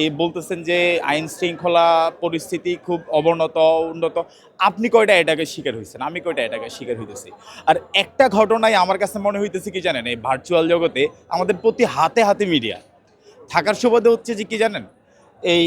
এই বলতেছেন যে আইন শৃঙ্খলা পরিস্থিতি খুব অবনত, উন্নত। আপনি কয়টা এটাকে শিকার হয়েছেন আমি কয়টা এটাকে শিকার হইতেছি? আর একটা ঘটনায় আমার কাছে মনে হইতেছে কি জানেন, এই ভার্চুয়াল জগতে আমাদের প্রতি হাতে হাতে মিডিয়া থাকার সুবাদে হচ্ছে যে কি জানেন, এই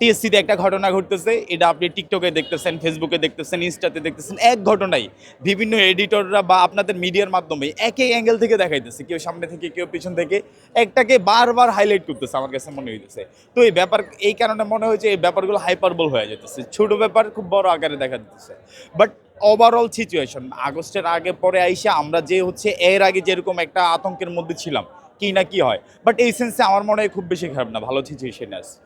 টিএসসিতে একটা ঘটনা ঘটতেছে, এটা আপনি টিকটকে দেখতেছেন ফেসবুকে দেখতেছেন ইনস্টাতে দেখতেছেন, এক ঘটনাই। বিভিন্ন এডিটররা বা আপনাদের মিডিয়ার মাধ্যমে একই অ্যাঙ্গেল থেকে দেখাইতেছে, কেউ সামনে থেকে, কেউ পিছন থেকে, একটাকে বারবার হাইলাইট করতেছে আমার কাছে মনে হইতেছে। তো এই ব্যাপার, এই কারণে মনে হয়েছে এই ব্যাপারগুলো হাইপারবল হয়ে যেতেছে ছোট ব্যাপার খুব বড় আকারে দেখা দিতেছে। বাট ওভারঅল সিচুয়েশন আগস্টের আগে পরে আইসা আমরা যে হচ্ছে এর আগে যেরকম একটা আতঙ্কের মধ্যে ছিলাম, কি না কি হয়। বাট এই সেন্সে আমার মনে হয় খুব বেশি খারাপ না, ভালো সিচুয়েশন আছে।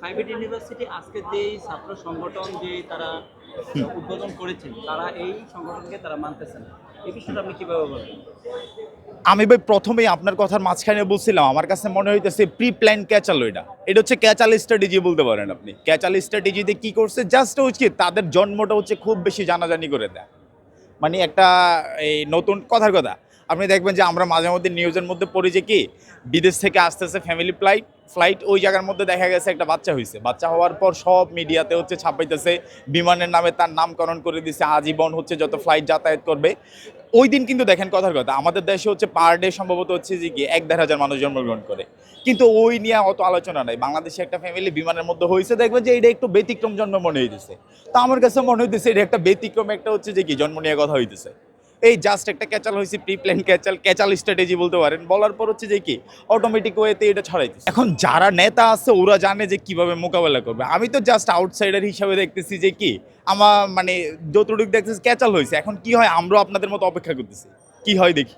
প্রাইভেট ইউনিভার্সিটি আজকে যে ছাত্র সংগঠন যে তারা উদ্বোধন করেছেন, তারা এই সংগঠনকে তারা মানতেছেন এই বিষয়টা আপনি কীভাবে বলবেন? আমি ভাই প্রথমেই আপনার কথার মাঝখানে বলছিলাম, আমার কাছে মনে হইতেছে প্রি প্ল্যান ক্যাচাল এটা এটা হচ্ছে ক্যাচাল স্ট্র্যাটেজি বলতে পারেন আপনি। ক্যাচাল স্ট্র্যাটেজিতে কি করছে? জাস্ট হচ্ছে তাদের জন্মটা হচ্ছে খুব বেশি জানাজানি করে দেয়। মানে একটা এই নতুন কথার কথা আপনি দেখবেন যে আমরা মাঝে মধ্যে নিউজের মধ্যে পড়ি যে কি, বিদেশ থেকে আসতেছে ফ্যামিলি ফ্লাইট ফ্লাইট ওই জায়গার মধ্যে দেখা গেছে একটা বাচ্চা হয়েছে বাচ্চা হওয়ার পর সব মিডিয়াতে হচ্ছে ছাপাইতেছে, বিমানের নামে তার নামকরণ করে দিছে, আজীবন হচ্ছে যত ফ্লাইট যাতায়াত করবে। ওই দিন কিন্তু দেখেন কথার কথা, আমাদের দেশে হচ্ছে পার ডে সম্ভবত হচ্ছে যে কি, এক দেড় হাজার মানুষ জন্মগ্রহণ করে। কিন্তু ওই নিয়ে অত আলোচনা নাই। বাংলাদেশে একটা ফ্যামিলি বিমানের মধ্যে হয়েছে দেখবেন যে এটা একটু ব্যতিক্রম জন্ম মনে হইতেছে। তো আমার কাছে মনে হইতেছে এটা একটা ব্যতিক্রম একটা হচ্ছে যে কি, জন্ম নিয়ে কথা হইতেছে। এই জাস্ট একটা ক্যাচাল হয়েছে প্রি প্ল্যান ক্যাচাল ক্যাচাল স্ট্র্যাটেজি বলতে পারেন। বলার পর হচ্ছে যে কি অটোমেটিক ওয়েতে এটা ছড়াইতেছে। এখন যারা নেতা আছে, ওরা জানে যে কীভাবে মোকাবেলা করবে। আমি তো জাস্ট আউটসাইডার হিসাবে দেখতেছি যে কি, আমার মানে যতটুকু দেখতেছি ক্যাচাল হয়েছে। এখন কি হয়, আমরাও আপনাদের মতো অপেক্ষা করতেছি। কি হয় দেখি।